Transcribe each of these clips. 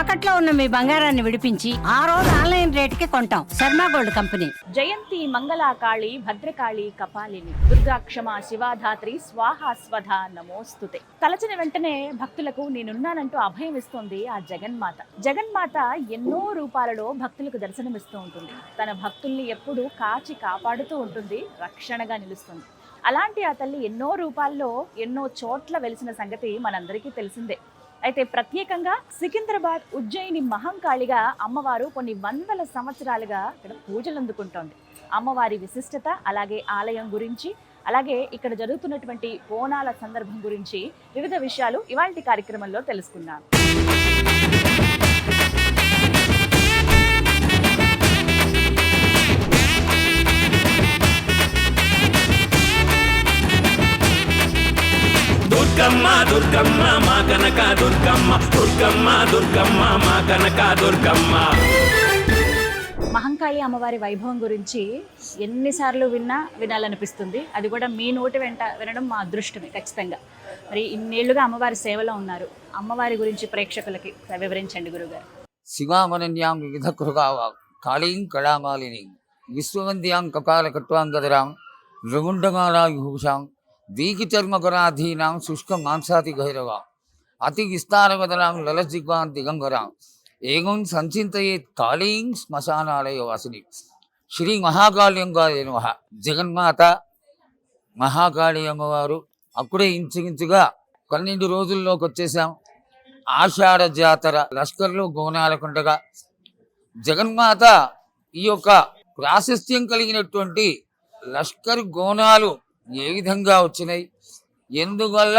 తాకట్లో ఉన్న మీ బంగారాన్ని విడిపించి ఆ రోజు ఆన్లైన్ రేటుకి కొంటాం. Sharma gold company. జయంతి మంగళాకాళి భద్రకాళి కపాలిని దుర్గాక్షమ శివాధాత్రి స్వాహా స్వధ నమోస్తుతే. తలచిన వెంటనే భక్తులకు నేనున్నానంటూ అభయం ఇస్తోంది ఆ జగన్మాత. జగన్మాత ఎన్నో రూపాలలో భక్తులకు దర్శనమిస్తూ ఉంటుంది. తన భక్తుల్ని ఎప్పుడూ కాచి కాపాడుతూ ఉంటుంది రక్షణగా నిలుస్తుంది. అలాంటి ఆ తల్లి ఎన్నో రూపాల్లో ఎన్నో చోట్ల వెలిసిన సంగతి మనందరికీ తెలిసిందే. అయితే ప్రత్యేకంగా సికింద్రాబాద్ ఉజ్జయిని మహంకాళిగా అమ్మవారు కొన్ని వందల సంవత్సరాలుగా ఇక్కడ పూజలు అందుకుంటోంది. అమ్మవారి విశిష్టత అలాగే ఆలయం గురించి అలాగే ఇక్కడ జరుగుతున్నటువంటి బోనాల సందర్భం గురించి వివిధ విషయాలు ఇవాళ కార్యక్రమంలో తెలుసుకున్నాను దుర్గమ్మ దుర్గమ్మ మా కనక దుర్గమ్మ. దుర్గమ్మ దుర్గమ్మ మా కనక దుర్గమ్మ. మహంకాళి అమ్మవారి వైభవం గురించి ఎన్నిసార్లు విన్నా వినాలనిపిస్తుంది. అది కూడా మీ నోటి వెంట వినడం మా అదృష్టమే ఖచ్చితంగా. మరి ఇన్నేళ్ళుగా అమ్మవారి సేవలో ఉన్నారు. అమ్మవారి గురించి ప్రేక్షకులకి వివరించండి గురుగారు. శివామనన్యాం వివిధ కృగావా కాళీం కళామాలిని విశ్వవంద్యాం కపాల కట్వాంగదరాం రగుండమాలాయుభూషాం దీకిచర్మకరాధీనాం శుష్క మాంసాతి గైరవ అతి విస్తారవదరాం లలజిగ్వాం దిగంబరాం ఏగం సంచింతయేత్ కాళీం శ్మశానాలయ వాసిని. శ్రీ మహాకాళ్యంగా నమ. జగన్మాత మహాకాళి అమ్మవారు అప్పుడే ఇంచుమించుగా పన్నెండు రోజుల్లోకి వచ్చేసాం ఆషాఢ జాతర లష్కర్లు గోనాలకుండగా. జగన్మాత ఈ యొక్క ప్రాశస్త్యం కలిగినటువంటి లష్కర్ గోనాలు ఏ విధంగా వచ్చినాయి? ఎందువల్ల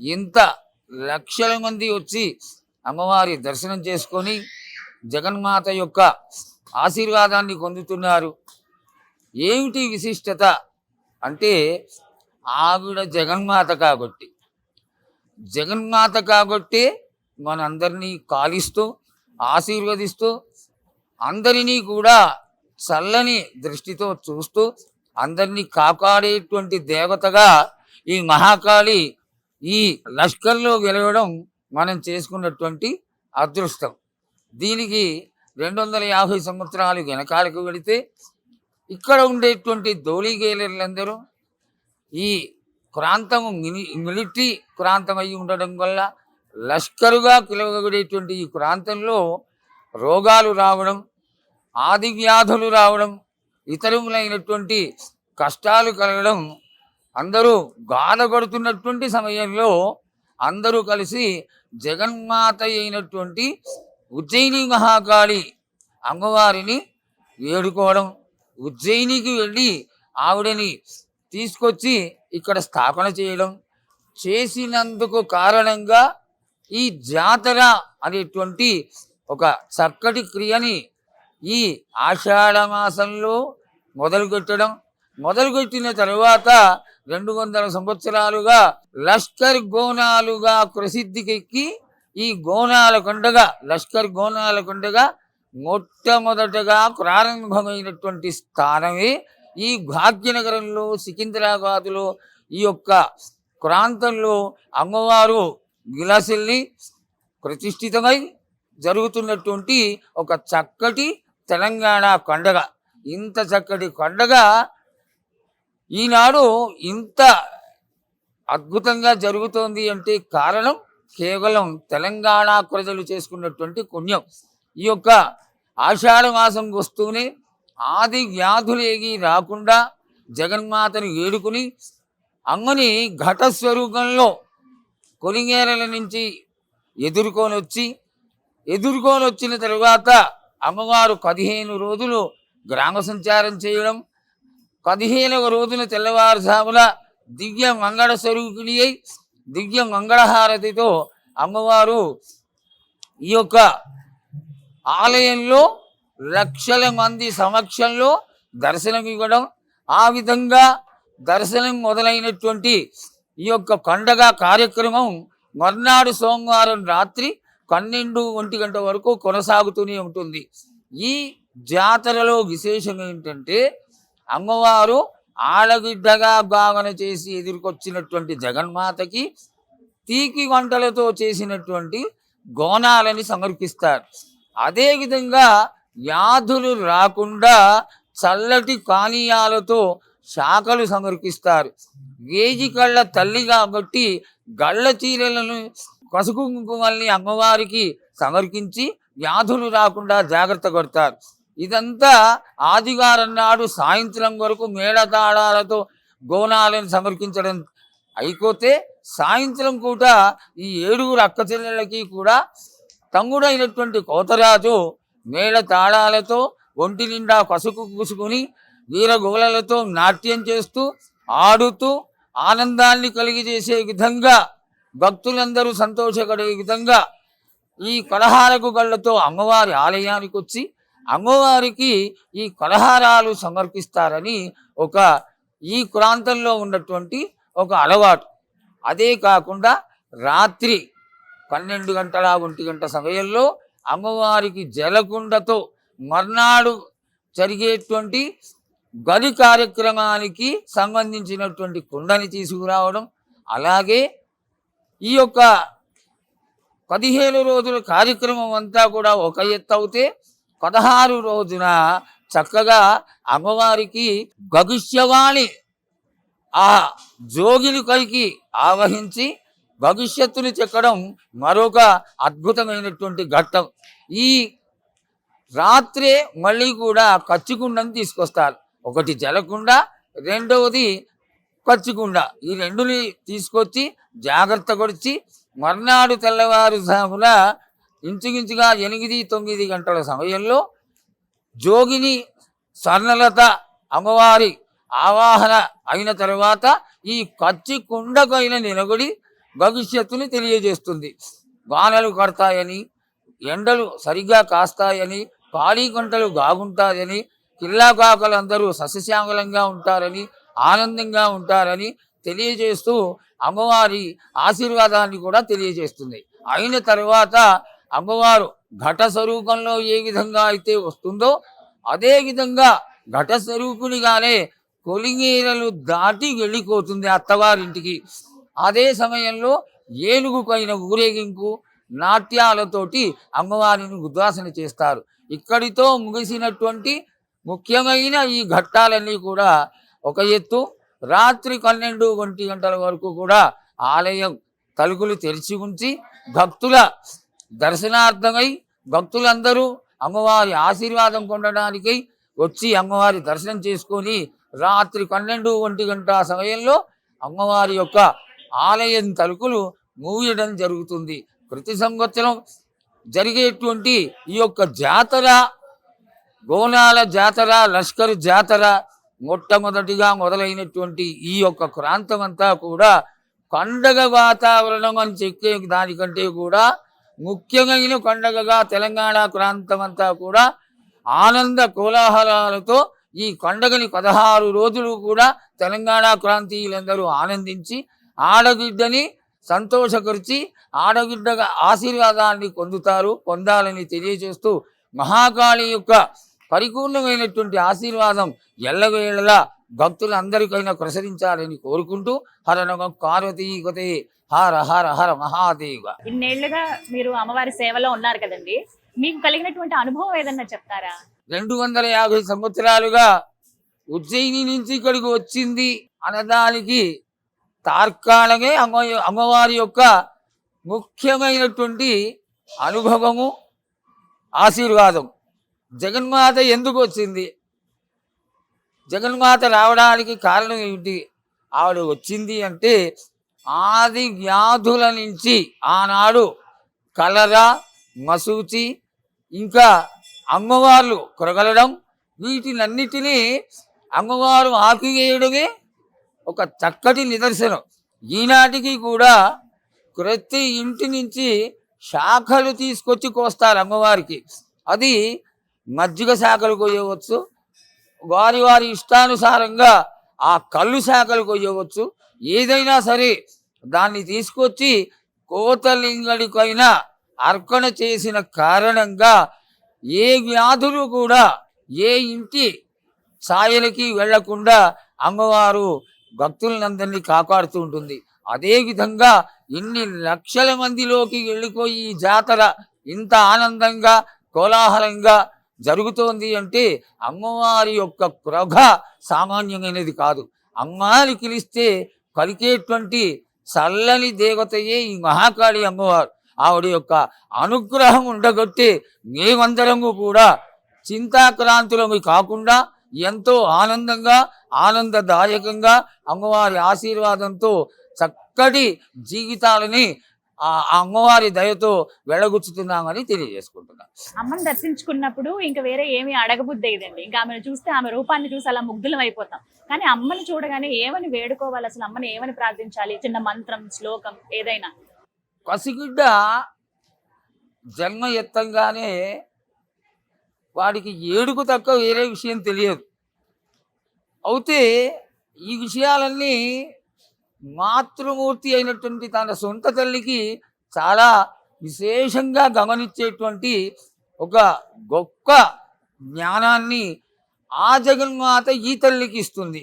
ఇంత లక్షల మంది వచ్చి అమ్మవారి దర్శనం చేసుకొని జగన్మాత యొక్క ఆశీర్వాదాన్ని పొందుతున్నారు? ఏమిటి విశిష్టత? అంటే ఆవిడ జగన్మాత కాబట్టి. జగన్మాత కాబట్టి మనందరినీ కాలిస్తూ ఆశీర్వదిస్తూ అందరినీ కూడా చల్లని దృష్టితో చూస్తూ అందరినీ కాపాడేటువంటి దేవతగా ఈ మహాకాళి ఈ లష్కర్లో గెలవడం మనం చేసుకున్నటువంటి అదృష్టం. దీనికి రెండు వందల యాభై సంవత్సరాలు వెనకాలకు వెళితే ఇక్కడ ఉండేటువంటి ధోళీగేలర్లందరూ ఈ ప్రాంతము మిలిటరీ ప్రాంతం అయి ఉండడం వల్ల లష్కరుగా పిలువబడేటువంటి ఈ ప్రాంతంలో రోగాలు రావడం ఆది వ్యాధులు రావడం ఇతరములైనటువంటి కష్టాలు కలగడం అందరూ బాధపడుతున్నటువంటి సమయంలో అందరూ కలిసి జగన్మాత అయినటువంటి ఉజ్జయిని మహాకాళి అమ్మవారిని వేడుకోవడం ఉజ్జయినికి వెళ్ళి ఆవిడని తీసుకొచ్చి ఇక్కడ స్థాపన చేయడం చేసినందుకు కారణంగా ఈ జాతర అనేటువంటి ఒక చక్కటి క్రియని ఈ ఆషాఢ మాసంలో మొదలుపెట్టడం మొదలుపెట్టిన తరువాత రెండు వందల సంవత్సరాలుగా లష్కర్ గోనాలుగా ప్రసిద్ధికెక్కి ఈ గోనాల కొండగా లష్కర్ గోనాల కొండగా మొట్టమొదటగా ప్రారంభమైనటువంటి స్థానమే ఈ భాగ్యనగరంలో సికింద్రాబాదులో ఈ యొక్క ప్రాంతంలో అమ్మవారు విలాసిల్ని ప్రతిష్ఠితమై జరుగుతున్నటువంటి ఒక చక్కటి తెలంగాణ కొండగ ఇంత చక్కటి కొండగా ఈనాడు ఇంత అద్భుతంగా జరుగుతోంది అంటే కారణం కేవలం తెలంగాణ ప్రజలు చేసుకున్నటువంటి పుణ్యం. ఈ యొక్క ఆషాఢ మాసం వస్తూనే ఆది వ్యాధులేగి రాకుండా జగన్మాతను వేడుకుని అమ్మని ఘట స్వరూపంలో కొలింగేరల నుంచి ఎదుర్కొని వచ్చి ఎదుర్కొని వచ్చిన తరువాత అమ్మవారు పదిహేను రోజులు గ్రామ సంచారం చేయడం పదిహేనవ రోజున తెల్లవారుజామున దివ్య మంగళ స్వరూపిణి అయి దివ్య మంగళహారతితో అమ్మవారు ఈ యొక్క ఆలయంలో లక్షల మంది సమక్షంలో దర్శనం ఇవ్వడం ఆ విధంగా దర్శనం మొదలైనటువంటి ఈ యొక్క పండగ కార్యక్రమం మర్నాడు సోమవారం రాత్రి పన్నెండు ఒంటి గంట వరకు కొనసాగుతూనే ఉంటుంది. ఈ జాతరలో విశేషం ఏంటంటే అమ్మవారు ఆడబిడ్డగా భావన చేసి ఎదుర్కొచ్చినటువంటి జగన్మాతకి తీకి వంటలతో చేసినటువంటి గోనాలని సమర్పిస్తారు. అదేవిధంగా వ్యాధులు రాకుండా చల్లటి పానీయాలతో శాఖలు సమర్పిస్తారు. వేజి కళ్ళ తల్లి కాబట్టి గళ్ళ చీరలను పసుపు కుంకుమల్ని అమ్మవారికి సమర్పించి వ్యాధులు రాకుండా జాగ్రత్త కొడతారు. ఇదంతా ఆదివారం నాడు సాయంత్రం వరకు మేళతాళాలతో గోనాలను సమర్పించడం అయిపోతే సాయంత్రం కూడా ఈ ఏడుగురు అక్క చెల్లెళ్ళకి కూడా తమ్ముడైనటువంటి కోతరాజు మేళ తాళాలతో ఒంటి నిండా పసుపు పూసుకుని వీరగోళలతో నాట్యం చేస్తూ ఆడుతూ ఆనందాన్ని కలిగజేసే విధంగా భక్తులందరూ సంతోషపడే విధంగా ఈ కలహారకు గళ్ళతో అమ్మవారి ఆలయానికి వచ్చి అమ్మవారికి ఈ కలహారాలు సమర్పిస్తారని ఒక ఈ ప్రాంతంలో ఉన్నటువంటి ఒక అలవాటు. అదే కాకుండా రాత్రి పన్నెండు గంటల ఒంటి గంట సమయంలో అమ్మవారికి జలకుండతో మర్నాడు జరిగేటువంటి గది కార్యక్రమానికి సంబంధించినటువంటి కుండని తీసుకురావడం అలాగే ఈ యొక్క పదిహేను రోజుల కార్యక్రమం అంతా కూడా ఒక ఎత్తు అవుతే పదహారు రోజున చక్కగా అమ్మవారికి భవిష్యవాణి ఆ జోగిని కలిగి ఆవహించి భవిష్యత్తుని చెక్కడం మరొక అద్భుతమైనటువంటి ఘట్టం. ఈ రాత్రే మళ్ళీ కూడా కచ్చికుండని తీసుకొస్తారు. ఒకటి జలకుండ రెండవది ఖర్చుకుండా ఈ రెండుని తీసుకొచ్చి జాగ్రత్త కొడిచి మర్నాడు తెల్లవారుజామున ఇంచుమించుగా ఎనిమిది తొమ్మిది గంటల సమయంలో జోగిని స్వర్ణలత అమ్మవారి ఆవాహన అయిన తర్వాత ఈ కచ్చి కుండకైన నిలబడి భవిష్యత్తుని తెలియజేస్తుంది. వానలు కడతాయని ఎండలు సరిగ్గా కాస్తాయని పాడి గంటలు బాగుంటాయని కిల్లాకాకలందరూ సస్యశ్యామలంగా ఉంటారని ఆనందంగా ఉంటారని తెలియజేస్తూ అమ్మవారి ఆశీర్వాదాన్ని కూడా తెలియజేస్తుంది. అయిన తర్వాత అమ్మవారు ఘట స్వరూపంలో ఏ విధంగా అయితే వస్తుందో అదే విధంగా ఘట స్వరూపునిగానే కొలింగీరలు దాటి వెళ్ళిపోతుంది అత్తవారింటికి. అదే సమయంలో ఏనుగు పైన ఊరేగింపు నాట్యాలతోటి అమ్మవారిని ఉద్వాసన చేస్తారు. ఇక్కడితో ముగిసినటువంటి ముఖ్యమైన ఈ ఘట్టాలన్నీ కూడా ఒక ఎత్తు. రాత్రి పన్నెండు ఒంటి గంటల వరకు కూడా ఆలయం తలుపులు తెరిచి ఉంచి భక్తుల దర్శనార్థమై భక్తులందరూ అమ్మవారి ఆశీర్వాదం పొందడానికి వచ్చి అమ్మవారి దర్శనం చేసుకొని రాత్రి పన్నెండు ఒంటి గంట సమయంలో అమ్మవారి యొక్క ఆలయం తలుపులు మూయడం జరుగుతుంది. ప్రతి సంవత్సరం జరిగేటువంటి ఈ యొక్క జాతర గోనాల జాతర లష్కర్ జాతర మొట్టమొదటిగా మొదలైనటువంటి ఈ యొక్క ప్రాంతం అంతా కూడా పండగ వాతావరణం అని చెప్పే దానికంటే కూడా ముఖ్యమైన పండగగా తెలంగాణ ప్రాంతం అంతా కూడా ఆనంద కోలాహలాలతో ఈ పండగని పదహారు రోజులు కూడా తెలంగాణ ప్రాంతీయులందరూ ఆనందించి ఆడబిడ్డని సంతోషపరిచి ఆడబిడ్డగా ఆశీర్వాదాన్ని పొందుతారు పొందాలని తెలియజేస్తూ మహాకాళి యొక్క పరిపూర్ణమైనటువంటి ఆశీర్వాదం ఎల్లవేళలా భక్తులందరికైనా ప్రసరించాలని కోరుకుంటూ హర నమ పార్వతీగతే హర హర హర మహాదేవ. ఇన్నేళ్ళుగా మీరు అమ్మవారి సేవలో ఉన్నారు కదండి. మీకు కలిగినటువంటి అనుభవం ఏదన్నా చెప్తారా? రెండు వందల యాభై సంవత్సరాలుగా ఉజ్జయిని నుంచి ఇక్కడికి వచ్చింది అనదానికి తార్కాణమే అమ్మ అమ్మవారి యొక్క ముఖ్యమైనటువంటి అనుభవము ఆశీర్వాదం. జగన్మాత ఎందుకు వచ్చింది జగన్మాత రావడానికి కారణం ఏమిటి ఆవిడ వచ్చింది అంటే ఆది వ్యాధుల నుంచి ఆనాడు కలరా మసూచి ఇంకా అమ్మవార్లు కొరగలడం వీటినన్నిటినీ అమ్మవారు ఆపివేయడమే ఒక చక్కటి నిదర్శనం. ఈనాటికి కూడా ప్రతి ఇంటి నుంచి శాఖలు తీసుకొచ్చి కోస్తారు అమ్మవారికి. అది మజ్జిగ శాఖలు కొయ్యవచ్చు వారి వారి ఇష్టానుసారంగా ఆ కళ్ళు శాఖలు కొయ్యవచ్చు ఏదైనా సరే దాన్ని తీసుకొచ్చి కోతలింగడికైనా అర్పణ చేసిన కారణంగా ఏ వ్యాధులు కూడా ఏ ఇంటి ఛాయలకి వెళ్ళకుండా అమ్మవారు భక్తులందరినీ కాపాడుతూ ఉంటుంది. అదేవిధంగా ఇన్ని లక్షల మందిలోకి వెళ్ళిపోయి ఈ జాతర ఇంత ఆనందంగా కోలాహలంగా జరుగుతోంది అంటే అమ్మవారి యొక్క ప్రొగ సామాన్యమైనది కాదు. అమ్మాని పిలిస్తే కలికేటువంటి చల్లని దేవతయే ఈ మహాకాళి అమ్మవారు. ఆవిడ యొక్క అనుగ్రహం ఉండగొట్టి మేమందరము కూడా చింతాక్రాంతులము కాకుండా ఎంతో ఆనందంగా ఆనందదాయకంగా అమ్మవారి ఆశీర్వాదంతో చక్కటి జీవితాలని ఆ అమ్మవారి దయతో వెళ్ళగుచ్చుతున్నామని తెలియజేసుకుంటున్నాం అమ్మని దర్శించుకున్నప్పుడు ఇంకా వేరే ఏమీ అడగబుద్ది అయ్యిందండి ఇంకా ఆమెను చూస్తే ఆమె రూపాన్ని చూసి అలా ముగ్ధులం అయిపోతాం. కానీ అమ్మని చూడగానే ఏమని వేడుకోవాలి? అసలు అమ్మని ఏమని ప్రార్థించాలి? చిన్న మంత్రం శ్లోకం ఏదైనా. పసిగుడ్డ జన్మ ఎత్తంగానే వాడికి ఏడుకు తక్కువ వేరే విషయం తెలియదు. అయితే ఈ విషయాలన్నీ మాతృమూర్తి అయినటువంటి తన సొంత తల్లికి చాలా విశేషంగా గమనించేటువంటి ఒక గొప్ప జ్ఞానాన్ని ఆ జగన్మాత ఈ తల్లికి ఇస్తుంది.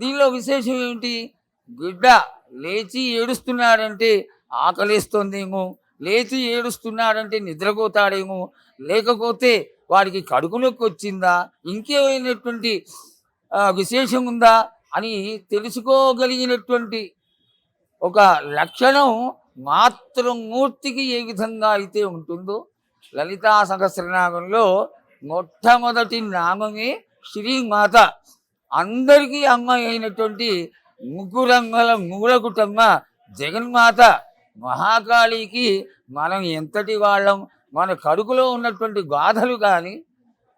దీనిలో విశేషం ఏమిటి? బిడ్డ లేచి ఏడుస్తున్నాడంటే ఆకలిస్తుందేమో లేచి ఏడుస్తున్నాడంటే నిద్రపోతాడేమో లేకపోతే వాడికి కడుపులోకి వచ్చిందా ఇంకేమైనటువంటి విశేషం ఉందా? అని తెలుసుకోగలిగినటువంటి ఒక లక్షణం మాతృమూర్తికి ఏ విధంగా అయితే ఉంటుందో లలితా సహస్రనామంలో మొట్టమొదటి నామమే శ్రీమాత. అందరికీ అమ్మ అయినటువంటి ముగ్గురంగల మూలకుటమ్మ జగన్మాత. మహాకాళికి మనం ఎంతటి వాళ్ళం మన కడుపులో ఉన్నటువంటి బాధలు కానీ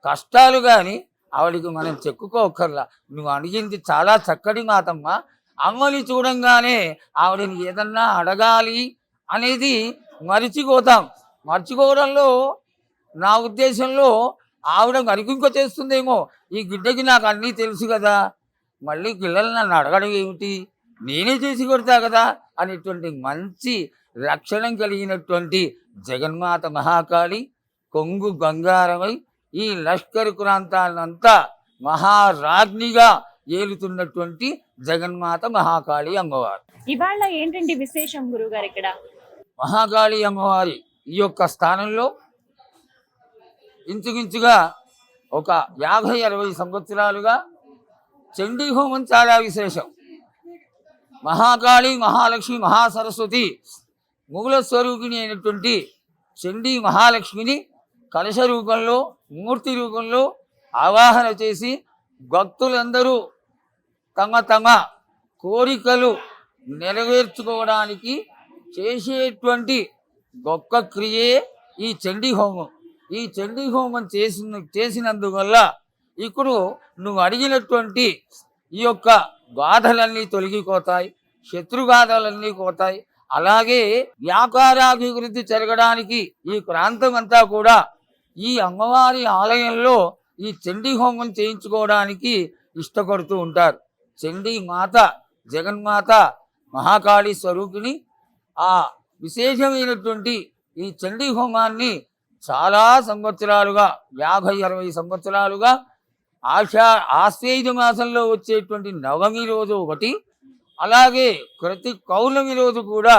కష్టాలు కానీ ఆవిడికి మనం చెక్కుకోకర్లా నువ్వు అడిగింది చాలా చక్కటి మాతమ్మ అమ్మని చూడంగానే ఆవిడని ఏదన్నా అడగాలి అనేది మరిచిపోతాం. మర్చిపోవడంలో నా ఉద్దేశంలో ఆవిడ మరికింక చేస్తుందేమో. ఈ గిడ్డకి నాకు అన్నీ తెలుసు కదా. మళ్ళీ పిల్లలు నన్ను అడగడం ఏమిటి? నేనే చేసి కొడతా కదా అనేటువంటి మంచి లక్షణం కలిగినటువంటి జగన్మాత మహాకాళి కొంగు బంగారమై ఈ లష్కర్ ప్రాంతాలంతా మహారాజ్ఞిగా ఏలుతున్నటువంటి జగన్మాత మహాకాళి అమ్మవారు. ఇవాళ ఏంటండి విశేషం గురువు గారు ఇక్కడ మహాకాళి అమ్మవారి ఈ యొక్క స్థానంలో ఇంచుమించుగా ఒక యాభై అరవై సంవత్సరాలుగా చండీ హోమం చాలా విశేషం. మహాకాళి మహాలక్ష్మి మహాసరస్వతి మూల స్వరూపిణి అయినటువంటి చండీ మహాలక్ష్మిని కలశ రూపంలో మూర్తి రూపంలో ఆవాహన చేసి భక్తులందరూ తమ తమ కోరికలు నెరవేర్చుకోవడానికి చేసేటువంటి గొప్ప క్రియే ఈ చండీ హోమం. ఈ చండీ హోమం చేసిన చేసినందువల్ల ఇప్పుడు నువ్వు అడిగినటువంటి ఈ యొక్క బాధలన్నీ తొలగిపోతాయి శత్రుబాధలన్నీ పోతాయి. అలాగే వ్యాపారాభివృద్ధి జరగడానికి ఈ ప్రాంతం అంతా కూడా ఈ అమ్మవారి ఆలయంలో ఈ చండీ హోమం చేయించుకోవడానికి ఇష్టపడుతూ ఉంటారు. చండీ మాత జగన్మాత మహాకాళి స్వరూపిణి. ఆ విశేషమైనటువంటి ఈ చండీ హోమాన్ని చాలా సంవత్సరాలుగా యాభై అరవై సంవత్సరాలుగా ఆషా ఆశ్వేయుజ మాసంలో వచ్చేటువంటి నవమి రోజు ఒకటి అలాగే ప్రతి కౌలమి రోజు కూడా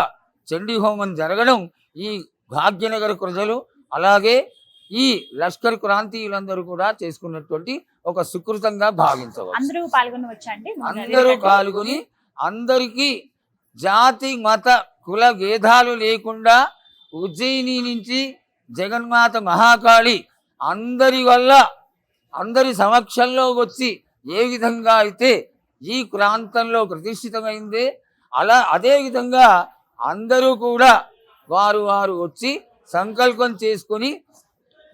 చండీ హోమం జరగడం ఈ భాగ్యనగర ప్రజలు అలాగే ఈ లష్కర్ క్రాంతీయులందరూ కూడా చేసుకున్నటువంటి ఒక సుకృతంగా భావించవచ్చు. అందరూ పాల్గొని వచ్చండి అందరూ పాల్గొని అందరికీ జాతి మత కుల భేదాలు లేకుండా ఉజ్జయిని నుంచి జగన్మాత మహాకాళి అందరి వల్ల అందరి సమక్షంలో వచ్చి ఏ విధంగా అయితే ఈ ప్రాంతంలో ప్రతిష్ఠితమైందే అలా అదే విధంగా అందరూ కూడా వారు వారు వచ్చి సంకల్పం చేసుకొని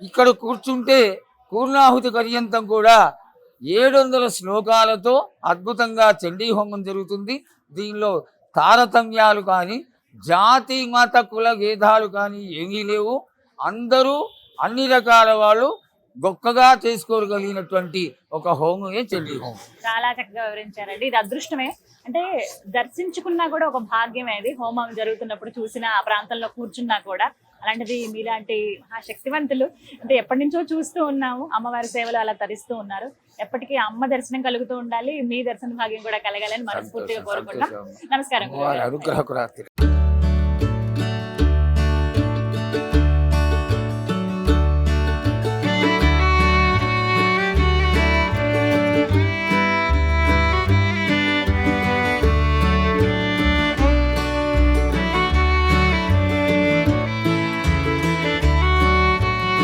ఇక్కడ కూర్చుంటే పూర్ణాహుతి పర్యంతం కూడా ఏడు వందల శ్లోకాలతో అద్భుతంగా చండీ హోమం జరుగుతుంది. దీనిలో తారతమ్యాలు కానీ జాతి మత కుల భేదాలు కానీ ఏమీ లేవు. అందరూ అన్ని రకాల వాళ్ళు గొప్పగా చేసుకోగలిగినటువంటి ఒక హోమమే చండీ హోమం చాలా చక్కగా వివరించారండి. ఇది అదృష్టమే. అంటే దర్శించుకున్నా కూడా ఒక భాగ్యమే అది. హోమం జరుగుతున్నప్పుడు చూసిన ఆ ప్రాంతంలో కూర్చున్నా కూడా. అలాంటిది మీలాంటి శక్తివంతులు అంటే ఎప్పటి నుంచో చూస్తూ ఉన్నాము. అమ్మవారి సేవలు అలా తరిస్తూ ఉన్నారు. ఎప్పటికీ అమ్మ దర్శనం కలుగుతూ ఉండాలి. మీ దర్శన భాగ్యం కూడా కలగాలని మనస్ఫూర్తిగా సంతోషం. నమస్కారం